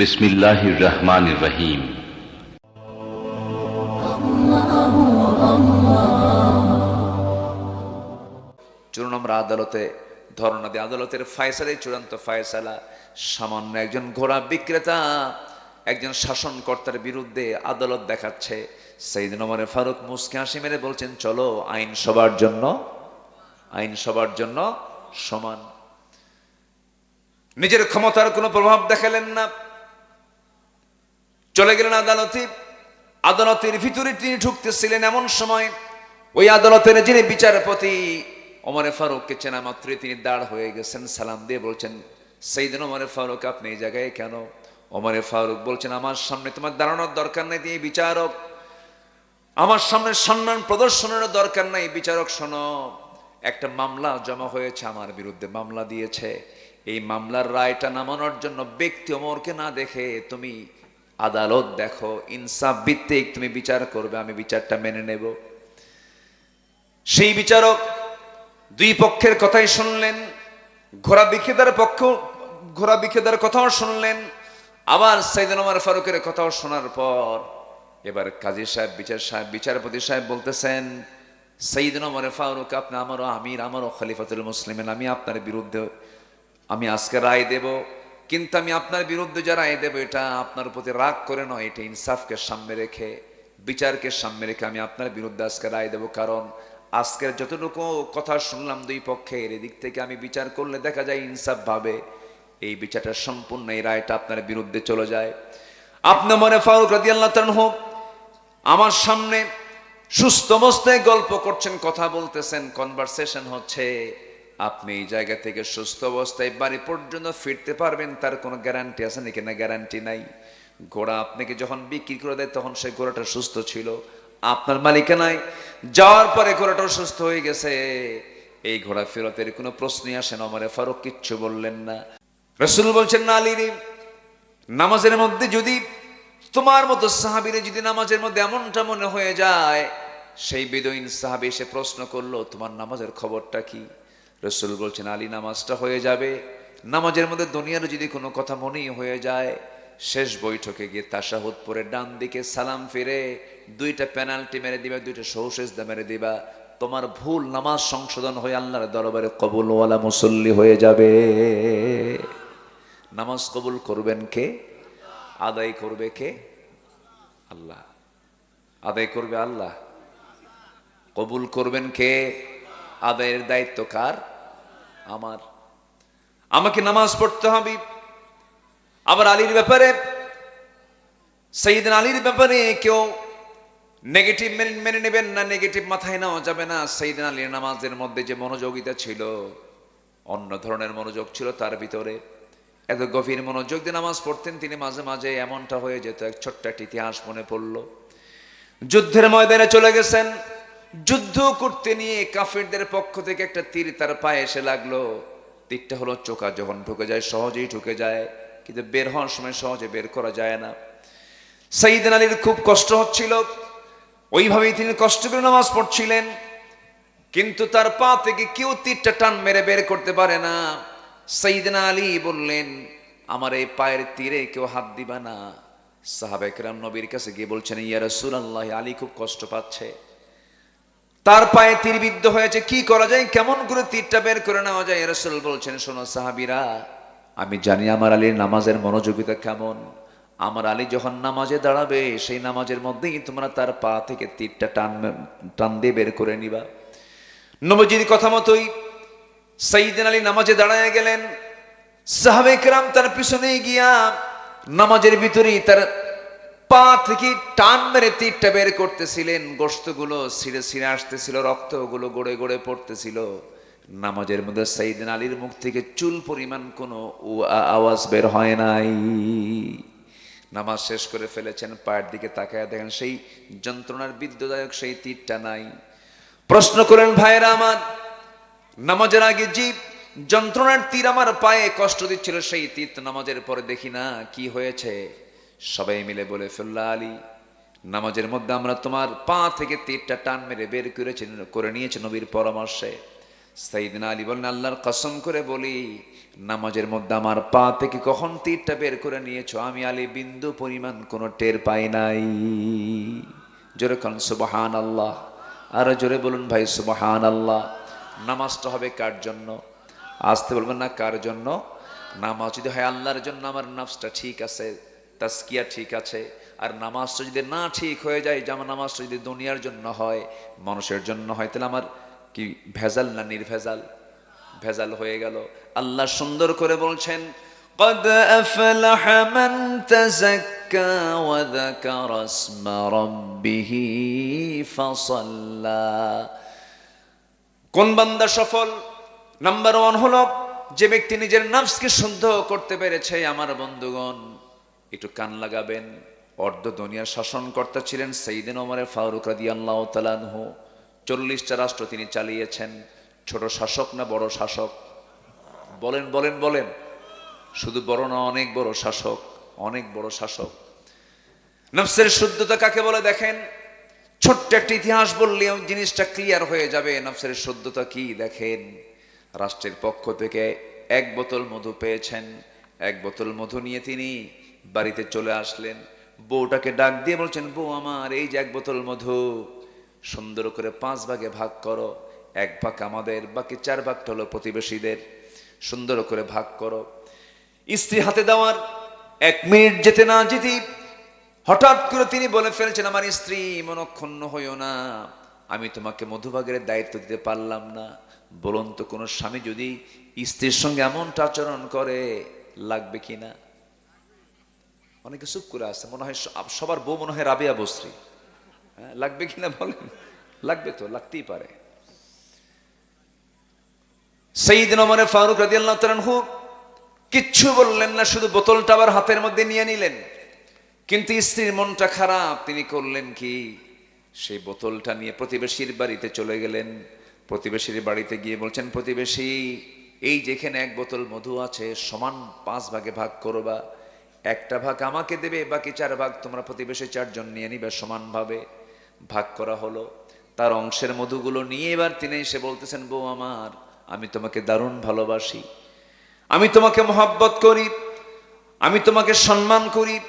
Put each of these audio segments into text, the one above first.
বিসমিল্লাহির রহমানির রহিম। নম্বর আদালতে দিয়ে আদালতের ফায়সালাই চূড়ান্ত ফায়সালা, সামান্য একজন ঘোড়া বিক্রেতা, একজন শাসনকর্তার বিরুদ্ধে আদালত দেখাচ্ছে। সেই দিন আমার ফারুক মুসকে হাসি মেরে বলছেন, চলো, আইন সবার জন্য, আইন সবার জন্য সমান। নিজের ক্ষমতার কোনো প্রভাব দেখালেন না। চলে গেলেন আদালতে। আদালতের ভিতরে তিনি ঢুকতেছিলেন এমন সময়, ওই আদালতের যিনি বিচারপতি ওমরে ফারুককে চেনা মাত্রই তিনি দাঁড় হয়ে গেছেন, সালাম দিয়ে বলছেন সেই দিন ওমরে ফারুক, আপনি এই জায়গায় কেন? ওমরে ফারুক বলছেন, আমার সামনে তোমার দাঁড়ানোর দরকার নেই, তিনি বিচারক। আমার সামনে সম্মান প্রদর্শনের দরকার নাই, বিচারক, শোনো, একটা মামলা জমা হয়েছে আমার বিরুদ্ধে, মামলা দিয়েছে। এই মামলার রায়টা নামানোর জন্য ব্যক্তি অমরকে না দেখে তুমি আদালত, দেখো, ইনসাফ ভিত্তিক তুমি বিচার করবে, আমি বিচারটা মেনে নেব। সেই বিচারক দুই পক্ষের কথাই শুনলেন, ঘোড়া বিক্রেতার পক্ষ, ঘোড়া বিক্রেতার কথাও শুনলেন, আবার সাইদান ওমর ফারুকের কথাও শোনার পর এবার কাজী সাহেব, বিচার সাহেব, বিচারপতি সাহেব বলতেছেন সঈদিন ওমর ফারুক, আপনি আমারও আমির, আমারও খলিফাতুল মুসলিমেন, আমি আপনার বিরুদ্ধে, আমি আজকে রায় দেব। কিন্তু আমি আপনার বিরুদ্ধে যারা রায় দেব, এটা আপনার প্রতি রাগ করে নয়, এটা ইনসাফকে সামনে রেখে, বিচারকে সামনে রেখে আমি আপনার বিরুদ্ধে আজকে রায় দেব। কারণ আজকের যতটুকু কথা শুনলাম দুই পক্ষের, এদিক থেকে আমি বিচার করলে দেখা যায় ইনসাফ ভাবে এই বিচারটা সম্পূর্ণ, এই রায়টা আপনার বিরুদ্ধে চলে যায়। আপনার মনে ফারুক রাদি আল্লাহ হোক আমার সামনে সুস্থ অবস্থায় গল্প করছেন, কথা বলতেছেন কনভারসেশন হচ্ছে আপনি এই জায়গা থেকে সুস্থ অবস্থায় বাড়ি পর্যন্ত ফিরতে পারবেন, তার কোনো গ্যারান্টি আছে নাকি? না গ্যারান্টি নাই। ঘোড়া আপনাকে যখন বিক্রি করে দেয়, তখন সেই ঘোড়াটা সুস্থ ছিল। আপনার মালিকানায় যাওয়ার পরে ঘোড়াটাও সুস্থ হয়ে গেছে। এই ঘোড়া ফেরতের কোনো প্রশ্নই আসে না আমার ফারুক, কিচ্ছু বললেন না। রসুল বলছেন, না আলিরি নামাজের মধ্যে যদি তোমার মতো সাহাবিরে যদি নামাজের মধ্যে এমনটা মনে হয়ে যায়, সেই বেদইন সাহাবি এসে প্রশ্ন করল, তোমার নামাজের খবরটা কি? রসুল বলছেন, আলী, নামাজটা হয়ে যাবে। নামাজের মধ্যে দুনিয়ার যদি কোনো কথা মনেই হয়ে যায়, শেষ বৈঠকে গিয়ে তাসাহুদ পরে ডান দিকে সালাম ফিরে, দুইটা পেনাল্টি মেরে দিবা, দুইটা সৌসেজদা মেরে দিবা। তোমার ভুল নামাজ সংশোধন হয়ে আল্লাহর দরবারে কবুলওয়ালা মুসল্লি হয়ে যাবে। নামাজ কবুল করবেন কে? আদায় করবে কে? আল্লাহ। আদায় করবে আল্লাহ। কবুল করবেন কে? আদায়ের দায়িত্ব কার? আমার। আমাকে নামাজ পড়তে হবে। আবার আলীর ব্যাপারে, সঈদিন আলীর ব্যাপারে কেউ নেগেটিভ মেনে মেনে নেবেন না নেগেটিভ মাথায় নেওয়া যাবে না। সঈদিন আলীর নামাজের মধ্যে যে মনোযোগিতা ছিল, অন্য ধরনের মনোযোগ ছিল তার ভিতরে। এত গভীর মনোযোগ দিয়ে নামাজ পড়তেন, তিনি মাঝে মাঝে এমনটা হয়ে যেত, এক ছোট্ট একটা ইতিহাস মনে পড়ল। যুদ্ধের ময়দানে চলে গেছেন। যুদ্ধ করতে নিয়ে কাফিরদের পক্ষ থেকে একটা তীর তার পায়ে এসে লাগল। তীরটা হলো চোখা, যখন ঢুকে যায় সহজেই ঢুকে যায়, কিন্তু বের হওয়ার সময় সহজে বের করা যায় না। সাইদিন আলীর খুব কষ্ট হচ্ছিল। ওইভাবেই তিনি কষ্ট করে নামাজ পড়ছিলেন। কিন্তু তার পা থেকে কেউ তীরটা টান মেরে বের করতে পারে না। সাইদিন আলী বললেন, আমার এই পায়ের তীরে কেউ হাত দিবা না। সাহাবেকরাম নবীর কাছে গিয়ে বলছেন, ইয়া রাসূলুল্লাহ, আলী খুব কষ্ট পাচ্ছে। তার পায়ে তীর বিদ্ধ হয়েছে, কি করা যায়? কেমন করে তীরটা বের করে নেওয়া যায়? রসুল বলছেন, শোনো সাহাবিরা, আমি জানি আমার আলীর নামাজের মনোযোগিতা কেমন। আমার আলী যখন নামাজে দাঁড়াবে, সেই নামাজের মধ্যেই তোমরা তার পা থেকে তীরটা টান টান দিয়ে বের করে নিবা। নবজির কথা মতোই সাইদিন আলী নামাজে দাঁড়ায় গেলেন। সাহাবেকরাম তার পিছনে গিয়া নামাজের ভিতরেই তার পা থেকে টান মেরে তীরটা বের করতেছিলেন গোস্তগুলো ছিঁড়ে ছিঁড়ে আসতেছিল, রক্তগুলো গড়ে গড়ে পড়তেছিল। নামাজের মধ্যে সাইদিন আলীর মুখ থেকে চুল পরিমাণ কোনো আওয়াজ বের হয় নাই। নামাজ শেষ করে ফেলেছেন, পায়ের দিকে তাকায় দেখেন সেই যন্ত্রণার বিদ্যুদায়ক সেই তীরটা নাই। প্রশ্ন করেন, ভাইয়েরা আমার, নামাজের আগে জীব যন্ত্রণার তীর আমার পায়ে কষ্ট দিচ্ছিল, সেই তীর নামাজের পরে দেখি না, কি হয়েছে? সবাই মিলে বলে ফেললা, আলী, নামাজের মধ্যে আমরা তোমার পা থেকে তীরটা টান মেরে বের করেছি, করে নিয়েছে নবীর পরামর্শে। সাইদিন আলী বলেন আল্লাহর কসম করে বলি, নামাজের মধ্যে আমার পা থেকে কখন তীরটা বের করে নিয়েছো? আমি আলী বিন্দু পরিমাণ কোনো টের পাই নাই। জোরে কন সুবহান আল্লাহ আর জোরে বলুন, ভাই সুবহান আল্লাহ নামাজটা হবে কার জন্য? আসতে বলবেন না, কার জন্য? নামাজ যদি হয় আল্লাহর জন্য, আমার নাফসটা ঠিক আছে। তাস্কিয়া ঠিক আছে আর নামাজটা যদি না ঠিক হয়ে যায় যেমন নামাজটা যদি দুনিয়ার জন্য হয় মানুষের জন্য হয় তাহলে আমার কি ভেজাল না নির্ভেজাল ভেজাল হয়ে গেল আল্লাহ সুন্দর করে বলছেন قد أفلح من تزكى وذكر اسم ربه فصلى কোন বান্দা সফল নাম্বার ওয়ান হলো যে ব্যক্তি নিজের নাফসকে শুদ্ধ করতে পেরেছে আমার বন্ধুগণ একটু কান লাগাবেন। অর্ধ দুনিয়ার শাসনকর্তা ছিলেন সেইদিন ওমরের ফারুক রাদি আল্লাহ তালানহু চল্লিশটা রাষ্ট্র তিনি চালিয়েছেন। ছোট শাসক না বড় শাসক? বলেন বলেন বলেন। শুধু বড় না, অনেক বড় শাসক, অনেক বড় শাসক। নফসের শুদ্ধতা কাকে বলে দেখেন? ছোট্ট একটা ইতিহাস বললেও জিনিসটা ক্লিয়ার হয়ে যাবে। নফসের শুদ্ধতা কি দেখেন? রাষ্ট্রের পক্ষ থেকে এক বোতল মধু পেয়েছেন। এক বোতল মধু নিয়ে তিনি বাড়িতে চলে আসলেন। বউটাকে ডাক দিয়ে বলছেন, বউ আমার, এই যে এক বোতল মধু, সুন্দর করে পাঁচ ভাগে ভাগ করো। এক ভাগ আমাদের, বাকি চার ভাগটা হলো প্রতিবেশীদের। সুন্দর করে ভাগ করো। স্ত্রী হাতে দেওয়ার এক মিনিট যেতে না যেতেই হঠাৎ করে তিনি বলে ফেলছেন, আমার স্ত্রী, মনক্ষুণ্ণ হইও না। আমি তোমাকে মধুভাগের দায়িত্ব দিতে পারলাম না। বলুন তো, কোনো স্বামী যদি স্ত্রীর সঙ্গে এমনটা আচরণ করে, লাগবে কি না? অনেকে চুপ করে আসছে মনে হয় সবার বউ মনে হয় রাবিয়া বস্ত্রী। হ্যাঁ লাগবে কিনা বলেন? লাগবে তো, লাগতেই পারে। সেইদিন ওমরে ফারুক রাদিয়াল্লাহু তাআলাহু কিচ্ছু বললেন না, শুধু বোতলটা আবার হাতের মধ্যে নিয়ে নিলেন। কিন্তু স্ত্রীর মনটা খারাপ, তিনি করলেন কি? সেই বোতলটা নিয়ে প্রতিবেশীর বাড়িতে চলে গেলেন। প্রতিবেশীর বাড়িতে গিয়ে বলছেন, প্রতিবেশী, এই যেখানে এক বোতল মধু আছে, সমান পাঁচ ভাগে ভাগ করবা। একটা ভাগ আমাকে দেবে, বাকি চার ভাগ তোমরা প্রতিবেশী চারজন নিয়ে নিবে সমানভাবে। ভাগ করা হলো। তার অংশের মধুগুলো নিয়ে এবার তিনি এসে বলতেছেন, বউ আমার, আমি তোমাকে দারুণ ভালোবাসি। আমি তোমাকে মহাব্বত করি। আমি তোমাকে সম্মান করি।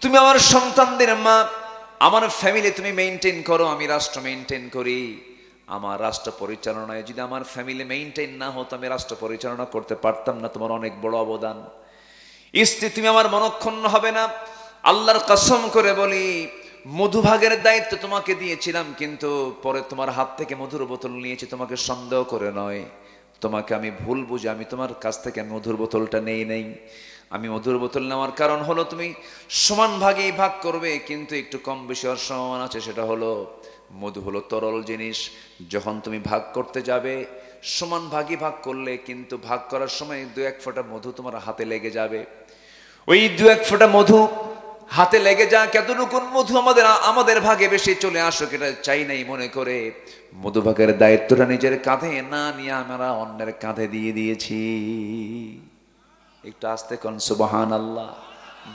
তুমি আমার সন্তানদের মা। আমার ফ্যামিলি তুমি মেনটেন করো, আমি রাষ্ট্র মেনটেন করি। আমার রাষ্ট্র পরিচালনায় যদি আমার ফ্যামিলি মেনটেন না হতো, আমি রাষ্ট্র পরিচালনা করতে পারতাম না। তোমার অনেক বড় অবদান। স্ত্রী, তুমি আমার মনক্ষুণ্ণ হবে না। আল্লাহর কসম করে বলি, মধুভাগের দায়িত্ব তোমাকে দিয়েছিলাম, কিন্তু পরে তোমার হাত থেকে মধুর বোতল নিয়েছি, তোমাকে সন্দেহ করে নয়। তোমাকে আমি ভুল বুঝে, আমি তোমার কাছ থেকে মধুর বোতলটা নেই নেই। আমি মধুর বোতল নেওয়ার কারণ হলো, তুমি সমান ভাগেই ভাগ করবে, কিন্তু একটু কম বেশি সম্ভাবনা আছে, সেটা হলো মধু হলো তরল জিনিস। যখন তুমি ভাগ করতে যাবে সমান ভাগই ভাগ করলে কিন্তু ভাগ করার সময় দু এক ফোঁটা মধু তোমার হাতে লেগে যাবে। ওই দু এক ফোঁটা মধু হাতে লেগে যা কতটুকুন মধু আমাদের আমাদের ভাগে বেশি চলে আসুক এটা চাই নাই মনে করে। মধু ভাগের দায়িত্বটা নিজের কাঁধে না নিয়ে আমরা অন্যের কাঁধে দিয়ে দিয়েছি। একটু আস্তে কোন সুবহান আল্লাহ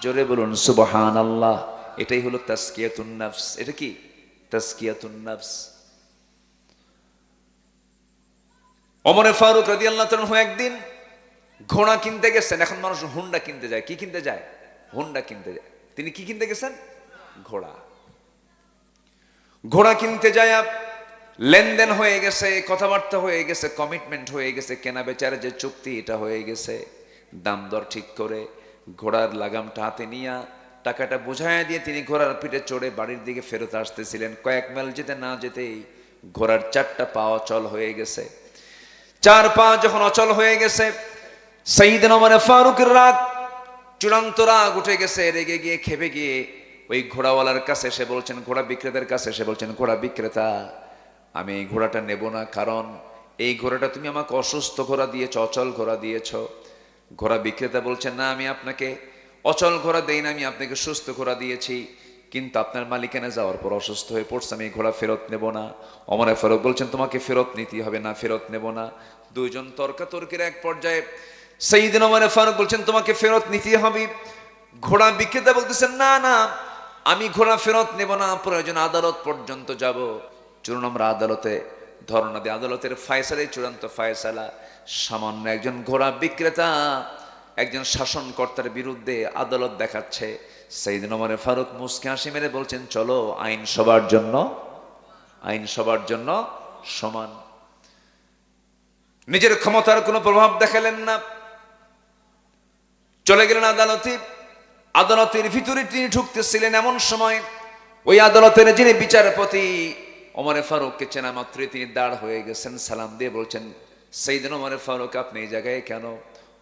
জোরে বলুন সুবহান আল্লাহ এটাই হলো তাস্কিয়াতুন নাফস। এটা কি? তাস্কিয়াতুন নাফস। অমরে ফারুক রাদিয়াল্লাহু তাআলা একদিন ঘোড়া কিনতে গেছেন। এখন মানুষ হুন্ডা কিনতে যায়। কি কিনতে যায়? হুন্ডা কিনতে যায়। তিনি কি কিনতে গেছেন? ঘোড়া। ঘোড়া কিনতে যায় লেনদেন হয়ে গেছে, কথাবার্তা হয়ে গেছে কমিটমেন্ট হয়ে গেছে, কেনা বেচার যে চুক্তি, এটা হয়ে গেছে। দাম দর ঠিক করে ঘোড়ার লাগামটা হাতে নিয়ে টাকাটা বুঝাইয়া দিয়ে তিনি ঘোড়ার পিঠে চড়ে বাড়ির দিকে ফেরত আসতেছিলেন। কয়েক মাইল যেতে না যেতেই ঘোড়ার চারটা পাওয়া চল হয়ে গেছে। চার পা যখন অচল হয়ে গেছে সঈদ নমরে ফারুকের রাগ চূড়ান্ত রাগ উঠে গেছে, রেগে গিয়ে, খেপে গিয়ে ওই ঘোড়াওয়ালার কাছে এসে বলছেন, ঘোড়া বিক্রেতার কাছে এসে বলছেন, ঘোড়া বিক্রেতা, আমি এই ঘোড়াটা নেব না, কারণ এই ঘোড়াটা তুমি আমাকে অসুস্থ ঘোড়া দিয়েছ, অচল ঘোড়া দিয়েছ। ঘোড়া বিক্রেতা বলছেন, না, আমি আপনাকে অচল ঘোড়া দেই না, আমি আপনাকে সুস্থ ঘোড়া দিয়েছি। কিন্তু আপনার মালিকানা যাওয়ার পর অসুস্থ হয়ে পড়ছে, আমি ঘোড়া ফেরত নেব না। অমরে ফেরত বলছেন, তোমাকে ফেরত নিতে হবে না, ফেরত নেব না। দুইজন তর্কাতর্কির এক পর্যায়ে সেইদিন অমরে ফারুক বলছেন, তোমাকে ফেরত নিতে হবে। ঘোড়া বিক্রেতা বলতেছেন, না না, আমি ঘোড়া ফেরত নেব না, প্রয়োজন আদালত পর্যন্ত যাব। চলুন আমরা আদালতে ধর্ণা দিয়ে আদালতের ফায়সালাই চূড়ান্ত ফায়সালা। সামান্য একজন ঘোড়া বিক্রেতা, একজন শাসনকর্তার বিরুদ্ধে আদালত দেখাচ্ছে সেই দিন ওমরে ফারুক মুসকে হাসি মেরে বলছেন, চলো আইন সবার জন্য, আইন সবার জন্য সমান। নিজের ক্ষমতার কোনো প্রভাব দেখালেন না। চলে গেলেন আদালতে। আদালতের ভিতরে তিনি ঢুকতেছিলেন এমন সময়, ওই আদালতের যিনি বিচারপতি ওমরে ফারুককে চেনা মাত্রই তিনি দাঁড় হয়ে গেছেন, সালাম দিয়ে বলছেন সেই দিন ওমরে ফারুক, আপনি এই জায়গায় কেন?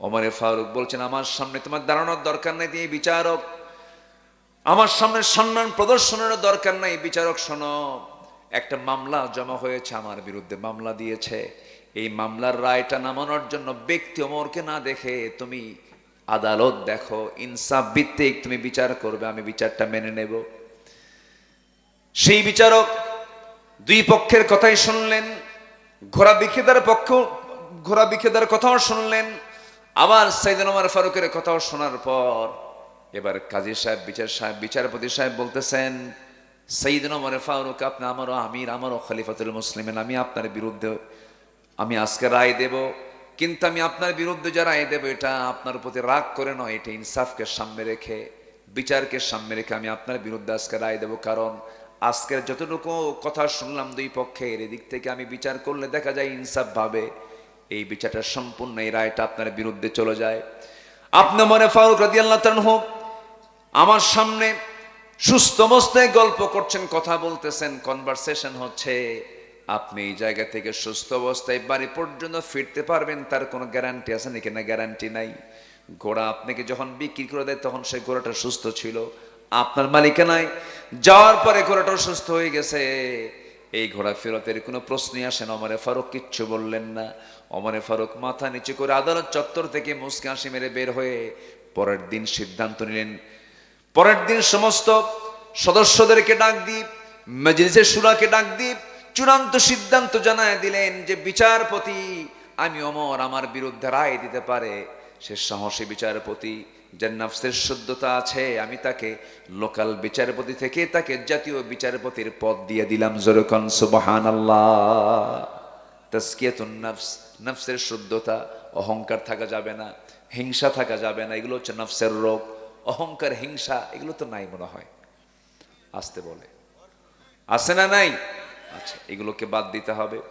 ওমরে ফারুক বলছেন, আমার সামনে তোমার দাঁড়ানোর দরকার নেই তিনি বিচারক। আমার সামনে সম্মান প্রদর্শনের দরকার নাই, বিচারক শোনো। একটা মামলা জমা হয়েছে আমার বিরুদ্ধে, মামলা দিয়েছে। এই মামলার রায়টা নামানোর জন্য ব্যক্তি অমরকে না দেখে তুমি আদালত দেখো, ইনসাফ ভিত্তিক তুমি বিচার করবে, আমি বিচারটা মেনে নেব। সেই বিচারক দুই পক্ষের কথাই শুনলেন, ঘোড়া বিক্রেতার পক্ষ, ঘোড়া বিক্রেতার কথাও শুনলেন, আবার সাইদান ফারুকের কথাও শোনার পর এবার কাজী সাহেব, বিচার সাহেব, বিচারপতি সাহেব বলতেছেন সঈদিন ওমর, ফারুক, আপনি আমারও আমির আমারও খলিফাতুল মুসলিমেন, আমি আপনার বিরুদ্ধে, আমি আজকে রায় দেব। কিন্তু আমি আপনার বিরুদ্ধে যা রায় দেব, এটা আপনার প্রতি রাগ করে নয়, এটা ইনসাফকে সামনে রেখে, বিচারকে সামনে রেখে আমি আপনার বিরুদ্ধে আজকে রায় দেব। কারণ আজকের যতটুকু কথা শুনলাম দুই পক্ষের, এদিক থেকে আমি বিচার করলে দেখা যায় ইনসাফ ভাবে, এই বিচারটা সম্পূর্ণ, এই রায়টা আপনার বিরুদ্ধে চলে যায়। আপনি মনে ফারুক রাদি আল্লাহ হোক আমার সামনে সুস্থ অবস্থায় গল্প করছেন, কথা বলতেছেন। কনভারসেশন হচ্ছে, আপনি এই জায়গা থেকে সুস্থ অবস্থায় বাড়ি পর্যন্ত ফিরতে পারবেন, তার কোনো গ্যারান্টি আছে নাকি? না গ্যারান্টি নাই। ঘোড়া আপনাকে যখন বিক্রি করে দেয়, তখন সেই ঘোড়াটা সুস্থ ছিল। আপনার মালিকানায় যাওয়ার পরে ঘোড়াটাও সুস্থ হয়ে গেছে। এই ঘোড়া ফেরতের কোনো প্রশ্নই আসে না। অমরে ফারুক কিচ্ছু বললেন না। অমরে ফারুক মাথা নিচু করে আদালত চত্বর থেকে মুসকে হাসি মেরে বের হয়ে পরের দিন সিদ্ধান্ত নিলেন পরের দিন সমস্ত সদস্যদেরকে ডাক দিয়ে মজলিসের সুরাকে ডাক দিয়ে চূড়ান্ত সিদ্ধান্ত জানায় দিলেন যে বিচারপতি আমি অমর, আমার বিরুদ্ধে রায় দিতে পারে। সে সাহসী বিচারপতি, যার নাফসের শুদ্ধতা আছে, আমি তাকে লোকাল বিচারপতি থেকে তাকে জাতীয় বিচারপতির পদ দিয়ে দিলাম জরুকন সুবাহান আল্লাহ তাস্কিয়াতুন নফস, নফসের শুদ্ধতা, অহংকার থাকা যাবে না, হিংসা থাকা যাবে না, এগুলো হচ্ছে নফসের রোগ। অহংকার, হিংসা, এগুলো তো নাই মনে হয়। আসতে বলে। আছে না নাই? আচ্ছা এগুলোকে বাদ দিতে হবে।